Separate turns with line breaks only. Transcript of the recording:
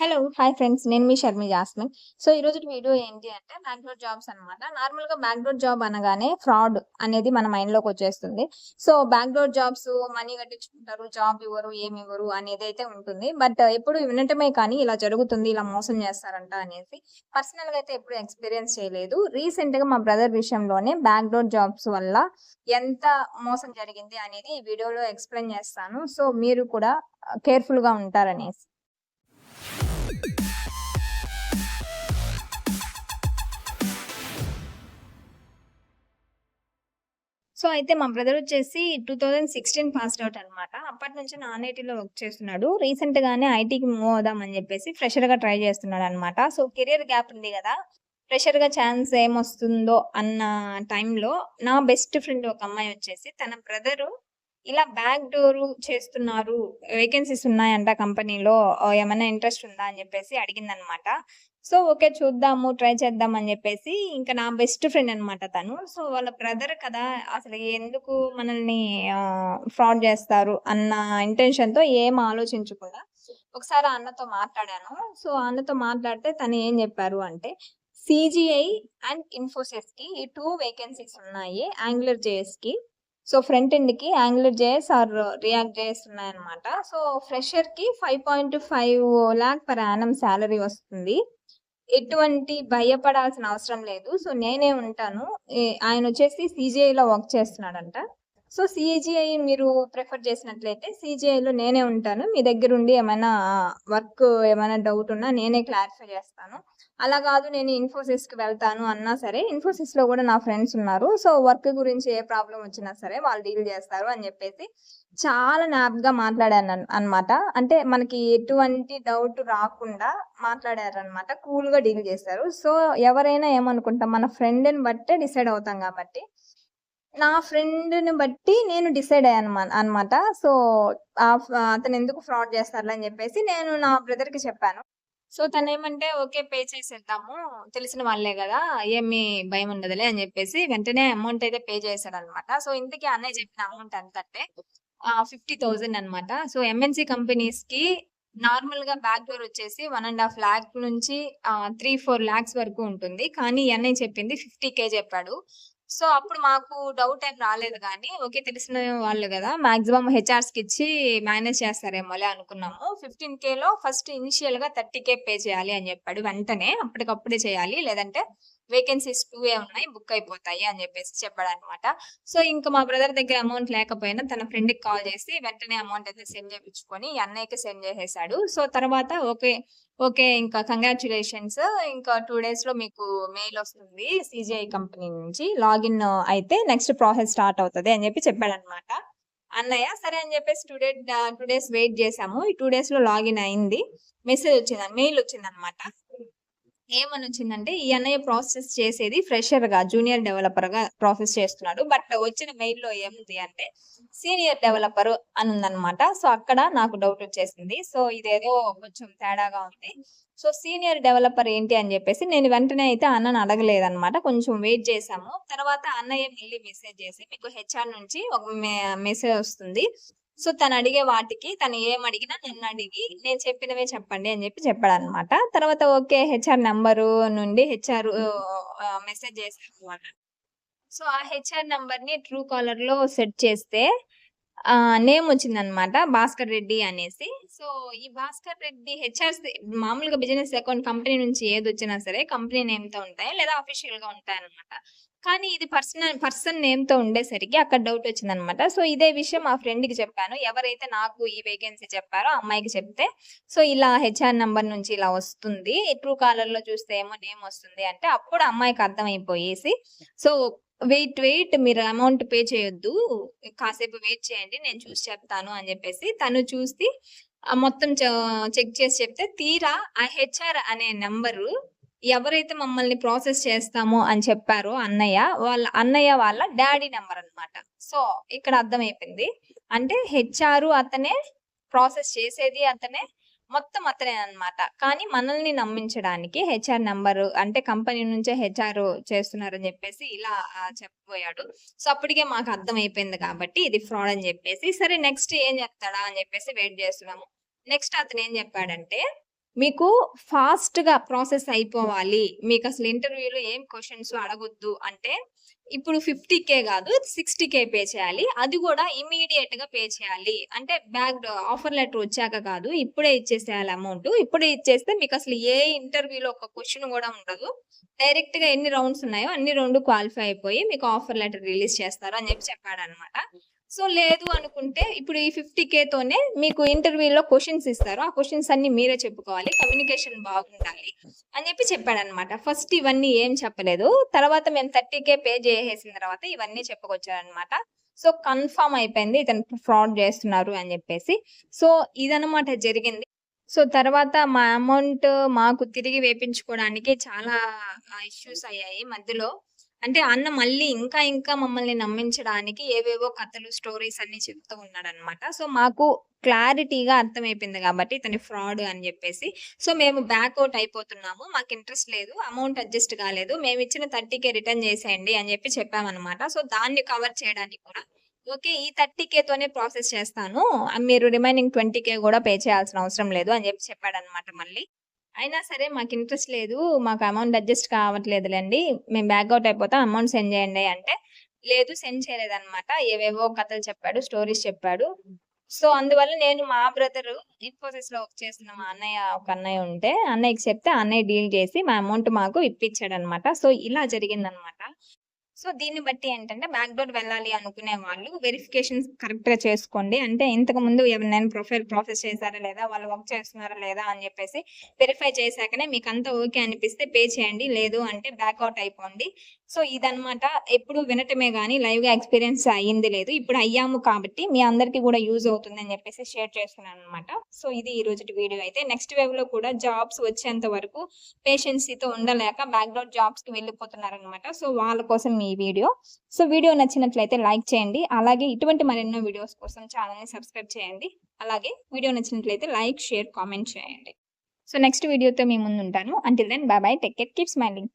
Hello hi friends నేను మీ Sharmi Jasmine. So ఈ రోజు వీడియో ఏంటి అంటే బ్యాక్డోర్ జాబ్స్ అనమాట నార్మల్గా జాబ్ అనగానే ఫ్రాడ్ అనేది మన మైండ్లోకి వచ్చేస్తుంది. సో బ్యాక్డోర్ జాబ్స్ మనీ కట్టించుకుంటారు జాబ్ ఇవ్వరు ఏమి ఇవ్వరు అనేది అయితే ఉంటుంది. బట్ ఎప్పుడు వినటమే కానీ ఇలా జరుగుతుంది ఇలా మోసం చేస్తారంట అనేసి పర్సనల్గా అయితే ఎప్పుడు ఎక్స్పీరియన్స్ చేయలేదు. రీసెంట్గా మా బ్రదర్ విషయంలోనే బ్యాక్డోర్ జాబ్స్ వల్ల ఎంత మోసం జరిగింది అనేది ఈ వీడియోలో ఎక్స్ప్లెయిన్ చేస్తాను. సో మీరు కూడా uh, కేర్ఫుల్గా ఉంటారనేసి. సో అయితే మా బ్రదర్ వచ్చేసి two thousand sixteen passed out అనమాట అప్పటి నుంచి నాన్ ఐటీలో వర్క్ చేస్తున్నాడు. రీసెంట్ గానే ఐటీకి మూవ్ అవుదామని చెప్పేసి ఫ్రెషర్గా ట్రై చేస్తున్నాడు అనమాట సో కెరియర్ గ్యాప్ ఉంది కదా. ఫ్రెషర్గా ఛాన్స్ ఏమొస్తుందో అన్న టైంలో నా బెస్ట్ ఫ్రెండ్ ఒక అమ్మాయి వచ్చేసి తన బ్రదరు ఇలా బ్యాక్ డోర్ చేస్తున్నారు వేకెన్సీస్ ఉన్నాయంట కంపెనీలో ఏమైనా ఇంట్రెస్ట్ ఉందా అని చెప్పేసి అడిగిందనమాట. సో ఓకే చూద్దాము ట్రై చేద్దాం అని చెప్పేసి ఇంకా నా బెస్ట్ ఫ్రెండ్ అనమాట తను. సో వాళ్ళ బ్రదర్ కదా అసలు ఎందుకు మనల్ని ఫ్రాడ్ చేస్తారు అన్న ఇంటెన్షన్తో ఏం ఆలోచించకుండా ఒకసారి అన్నతో మాట్లాడాను. సో ఆ అన్నతో మాట్లాడితే తను ఏం చెప్పారు అంటే సిజిఐ అండ్ ఇన్ఫోసిస్కి ఈ టూ వేకెన్సీస్ ఉన్నాయి యాంగులర్ జేఎస్కి so front ఎండ్కి Angular JS or React JS ఉన్నాయన్నమాట. So ఫ్రెషర్కి five point five lakh per annum salary వస్తుంది. ఎటువంటి భయపడాల్సిన అవసరం లేదు. సో నేనే ఉంటాను. ఆయన వచ్చేసి సిజిఐలో వర్క్ చేస్తున్నాడంట. సో సిజిఐ మీరు ప్రిఫర్ చేసినట్లయితే సిజిఐలో నేనే ఉంటాను. మీ దగ్గర ఉండి ఏమైనా వర్క్ ఏమైనా డౌట్ ఉన్నా నేనే క్లారిఫై చేస్తాను. అలా కాదు నేను ఇన్ఫోసిస్కి వెళ్తాను అన్నా సరే ఇన్ఫోసిస్లో కూడా నా ఫ్రెండ్స్ ఉన్నారు. సో వర్క్ గురించి ఏ ప్రాబ్లం వచ్చినా సరే వాళ్ళు డీల్ చేస్తారు అని చెప్పేసి చాలా నాప్గా మాట్లాడాను అన్నమాట. అంటే మనకి ఎటువంటి డౌట్ రాకుండా మాట్లాడారు అనమాట కూల్గా డీల్ చేస్తారు సో ఎవరైనా ఏమనుకుంటాం మన ఫ్రెండ్ని బట్టే డిసైడ్ అవుతాం కాబట్టి నా ఫ్రెండ్ని బట్టి నేను డిసైడ్ అయ్యాను అనమాట సో అతను ఎందుకు ఫ్రాడ్ చేస్తారు అని చెప్పేసి నేను నా బ్రదర్కి చెప్పాను. సో తను ఏమంటే ఓకే పే చేసేద్దాము. తెలిసిన వాళ్ళే కదా ఏమి భయం ఉండదులే అని చెప్పేసి వెంటనే అమౌంట్ అయితే పే చేశాడు అనమాట సో ఇంతకీ అన్నయ్య చెప్పిన అమౌంట్ ఎంత అంటే ఫిఫ్టీ థౌజండ్ అనమాట. సో ఎంఎన్సి కంపెనీస్కి నార్మల్గా బ్యాక్ డోర్ వచ్చేసి వన్ అండ్ హాఫ్ లాక్ నుంచి త్రీ ఫోర్ లాక్స్ వరకు ఉంటుంది. కానీ అన్నయ్య చెప్పింది ఫిఫ్టీ కే చెప్పాడు. సో అప్పుడు మాకు డౌట్ ఏం రాలేదు కానీ ఓకే తెలిసిన వాళ్ళు కదా మాక్సిమం హెచ్ఆర్స్కి ఇచ్చి మేనేజ్ చేస్తారేమోలే అనుకున్నాము. ఫిఫ్టీన్ కే లో ఫస్ట్ ఇనిషియల్గా థర్టీ కే పే చేయాలి అని చెప్పాడు. వెంటనే అప్పటికప్పుడే చేయాలి. లేదంటే వేకెన్సీస్ టూ ఏ ఉన్నాయి బుక్ అయిపోతాయి అని చెప్పేసి చెప్పాడు అనమాట సో ఇంకా మా బ్రదర్ దగ్గర అమౌంట్ లేకపోయినా తన ఫ్రెండ్కి కాల్ చేసి వెంటనే అమౌంట్ అయితే సెండ్ చేయించుకొని అన్నయ్యకి సెండ్ చేసేసాడు. సో తర్వాత ఓకే ఓకే ఇంకా కంగ్రాచులేషన్స్ ఇంకా టూ డేస్లో మీకు మెయిల్ వస్తుంది సిజిఐ కంపెనీ నుంచి. లాగిన్ అయితే నెక్స్ట్ ప్రాసెస్ స్టార్ట్ అవుతుంది అని చెప్పి చెప్పాడు అనమాట అన్నయ్య సరే అని చెప్పేసి two day two days wait చేసాము. ఈ టూ డేస్లో లాగిన్ అయింది. మెసేజ్ వచ్చింది మెయిల్ వచ్చింది అనమాట ఏమని వచ్చిందంటే ఈ అన్నయ్య ప్రాసెస్ చేసేది ఫ్రెషర్గా జూనియర్ డెవలపర్గా ప్రాసెస్ చేస్తున్నాడు. బట్ వచ్చిన మెయిల్లో ఏముంది అంటే సీనియర్ డెవలపర్ అని ఉందన్నమాట సో అక్కడ నాకు డౌట్ వచ్చేసింది. సో ఇదేదో కొంచెం తేడాగా ఉంది. సో సీనియర్ డెవలపర్ ఏంటి అని చెప్పేసి నేను వెంటనే అయితే అన్నను అడగలేదన్నమాట. కొంచెం వెయిట్ చేసాము తర్వాత అన్నయ్య మళ్ళీ మెసేజ్ చేసి మీకు హెచ్ఆర్ నుంచి ఒక మెసేజ్ వస్తుంది. సో తను అడిగే వాటికి తను ఏం అడిగినా నన్ను అడిగి నేను చెప్పినవే చెప్పండి అని చెప్పి చెప్పాడు అనమాట తర్వాత ఓకే హెచ్ఆర్ నంబరు నుండి హెచ్ఆర్ మెసేజ్ చేశారు సో ఆ హెచ్ఆర్ నంబర్ని ట్రూ కాలర్లో సెట్ చేస్తే నేమ్ వచ్చిందనమాట భాస్కర్ రెడ్డి అనేసి. సో ఈ భాస్కర్ రెడ్డి హెచ్ఆర్ మామూలుగా బిజినెస్ అకౌంట్ కంపెనీ నుంచి ఏది వచ్చినా సరే కంపెనీ నేమ్తో ఉంటాయి లేదా అఫీషియల్గా ఉంటాయి అనమాట కానీ ఇది పర్సనల్ పర్సన్ నేమ్తో ఉండేసరికి అక్కడ డౌట్ వచ్చిందనమాట. సో ఇదే విషయం మా ఫ్రెండ్కి చెప్పాను. ఎవరైతే నాకు ఈ వేకెన్సీ చెప్పారో ఆ అమ్మాయికి చెప్తే సో ఇలా హెచ్ఆర్ నంబర్ నుంచి ఇలా వస్తుంది. ట్రూ కాలర్లో చూస్తే ఏమో నేమ్ వస్తుంది అంటే అప్పుడు అమ్మాయికి అర్థమైపోయేసి సో వెయిట్ వెయిట్ మీరు అమౌంట్ పే చేయొద్దు. కాసేపు వెయిట్ చేయండి. నేను చూసి చెప్తాను అని చెప్పేసి తను చూసి ఆ మొత్తం చెక్ చేసి చెప్తే తీరా ఆ హెచ్ఆర్ అనే నెంబరు ఎవరైతే మమ్మల్ని ప్రాసెస్ చేస్తామో అని చెప్పారో అన్నయ్య వాళ్ళ అన్నయ్య వాళ్ళ డాడీ నెంబర్ అన్నమాట. సో ఇక్కడ అర్థమైపోయింది. అంటే హెచ్ఆర్ అతనే ప్రాసెస్ చేసేది అతనే మొత్తం అతనే అన్నమాట. కానీ మనల్ని నమ్మించడానికి హెచ్ఆర్ నెంబర్ అంటే కంపెనీ నుంచే హెచ్ఆర్ చేస్తున్నారని చెప్పేసి ఇలా చెప్పబోయాడు. సో అప్పటికే మాకు అర్థం అయిపోయింది కాబట్టి ఇది ఫ్రాడ్ అని చెప్పేసి సరే నెక్స్ట్ ఏం చెప్తాడా అని చెప్పేసి వెయిట్ చేస్తున్నాము. నెక్స్ట్ అతను ఏం చెప్పాడంటే మీకు ఫాస్ట్‌గా ప్రాసెస్ అయిపోవాలి. మీకు అసలు ఇంటర్వ్యూలో ఏం క్వశ్చన్స్ అడగొద్దు అంటే, ఇప్పుడు ఫిఫ్టీ కే కాదు సిక్స్టీ కే పే చేయాలి. అది కూడా ఇమీడియట్ ఇమ్మీడియేట్‌గా పే చేయాలి. అంటే బ్యాక్ ఆఫర్ లెటర్ వచ్చాక కాదు. ఇప్పుడే ఇచ్చేసేయాలి అమౌంట్ ఇప్పుడే ఇచ్చేస్తే మీకు అసలు ఏ ఇంటర్వ్యూలో ఒక క్వశ్చన్ కూడా ఉండదు. డైరెక్ట్గా ఎన్ని రౌండ్స్ ఉన్నాయో అన్ని రౌండ్ క్వాలిఫై అయిపోయి మీకు ఆఫర్ లెటర్ రిలీజ్ చేస్తారు అని చెప్పి చెప్పాడనమాట. సో, లేదు అనుకుంటే ఇప్పుడు ఈ 50,000తోనే మీకు ఇంటర్వ్యూలో క్వశ్చన్స్ ఇస్తారు. ఆ క్వశ్చన్స్ అన్ని మీరే చెప్పుకోవాలి. కమ్యూనికేషన్ బాగుండాలి అని చెప్పి చెప్పాడనమాట. ఫస్ట్ ఇవన్నీ ఏం చెప్పలేదు. తర్వాత మేము థర్టీ కే పే చేసేసిన తర్వాత ఇవన్నీ చెప్పుకొచ్చారనమాట సో, కన్ఫర్మ్ అయిపోయింది ఇతను ఫ్రాడ్ చేస్తున్నారు అని చెప్పేసి. సో, ఇదనమాట జరిగింది. సో, తర్వాత మా అమౌంట్ మాకు తిరిగి వేపించుకోవడానికి చాలా ఇష్యూస్ అయ్యాయి మధ్యలో. అంటే అన్న మళ్ళీ ఇంకా ఇంకా మమ్మల్ని నమ్మించడానికి ఏవేవో కథలు, స్టోరీస్ అన్ని చెప్తూ ఉన్నాడనమాట. సో, మాకు క్లారిటీగా అర్థమైపోయింది కాబట్టి ఇతని ఫ్రాడ్ అని చెప్పేసి. సో, మేము బ్యాక్అవుట్ అయిపోతున్నాము. మాకు ఇంట్రెస్ట్ లేదు. అమౌంట్ అడ్జస్ట్ కాలేదు. మేము ఇచ్చిన థర్టీకే రిటర్న్ చేసేయండి అని చెప్పి చెప్పామనమాట. సో, దాన్ని కవర్ చేయడానికి కూడా ఓకే. ఈ 30,000తోనే ప్రాసెస్ చేస్తాను. మీరు రిమైనింగ్ ట్వంటీ కే కూడా పే చేయాల్సిన అవసరం లేదు అని చెప్పి చెప్పాడనమాట మళ్ళీ. అయినా సరే మాకు ఇంట్రెస్ట్ లేదు. మాకు అమౌంట్ అడ్జస్ట్ కావట్లేదులేండి మేము బ్యాక్అవుట్ అయిపోతాం. అమౌంట్ సెండ్ చేయండి అంటే, లేదు సెండ్ చేయలేదనమాట. ఏవేవో కథలు చెప్పాడు. స్టోరీస్ చెప్పాడు. సో, అందువల్ల నేను మా బ్రదరు ఇన్ఫోసిస్‌లో వర్క్ చేస్తున్న మా అన్నయ్య ఒక అన్నయ్య ఉంటే, అన్నయ్యకి చెప్తే అన్నయ్య డీల్ చేసి మా అమౌంట్ మాకు ఇప్పిచ్చాడనమాట. సో, ఇలా జరిగిందనమాట. సో, దీన్ని బట్టి ఏంటంటే బ్యాక్‌డోర్ వెళ్ళాలి అనుకునే వాళ్ళు వెరిఫికేషన్స్ కరెక్ట్‌గా చేసుకోండి. అంటే ఇంతకుముందు ఎవరినైనా ప్రొఫైల్ ప్రాసెస్ చేశారా లేదా? వాళ్ళు వర్క్ చేస్తున్నారా లేదా? అని చెప్పేసి వెరిఫై చేశాకనే మీకు అంతా ఓకే అనిపిస్తే పే చేయండి. లేదు అంటే బ్యాక్అవుట్ అయిపోండి. సో, ఇదనమాట. ఎప్పుడు వినటమే కానీ లైవ్‌గా ఎక్స్‌పీరియన్స్ అయ్యింది లేదు. ఇప్పుడు అయ్యాము కాబట్టి మీ అందరికీ కూడా యూజ్ అవుతుంది అని చెప్పేసి షేర్ చేస్తున్నాను అనమాట సో, ఇది ఈ రోజు వీడియో అయితే. నెక్స్ట్ వేవ్‌లో కూడా జాబ్స్ వచ్చేంత వరకు పేషెన్సీతో ఉండలేక బ్యాక్‌డోర్ జాబ్స్‌కి వెళ్ళిపోతున్నారనమాట. సో, వాళ్ళ కోసం ఈ వీడియో. సో, వీడియో నచ్చినట్లయితే లైక్ చేయండి. అలాగే ఇటువంటి మరెన్నో వీడియోస్ కోసం ఛానల్ని సబ్స్క్రైబ్ చేయండి. అలాగే వీడియో నచ్చినట్లయితే లైక్, షేర్, కామెంట్ చేయండి. సో, నెక్స్ట్ వీడియోతో మీ ముందుంటాను. Until then bye bye. Take care. Keep smiling.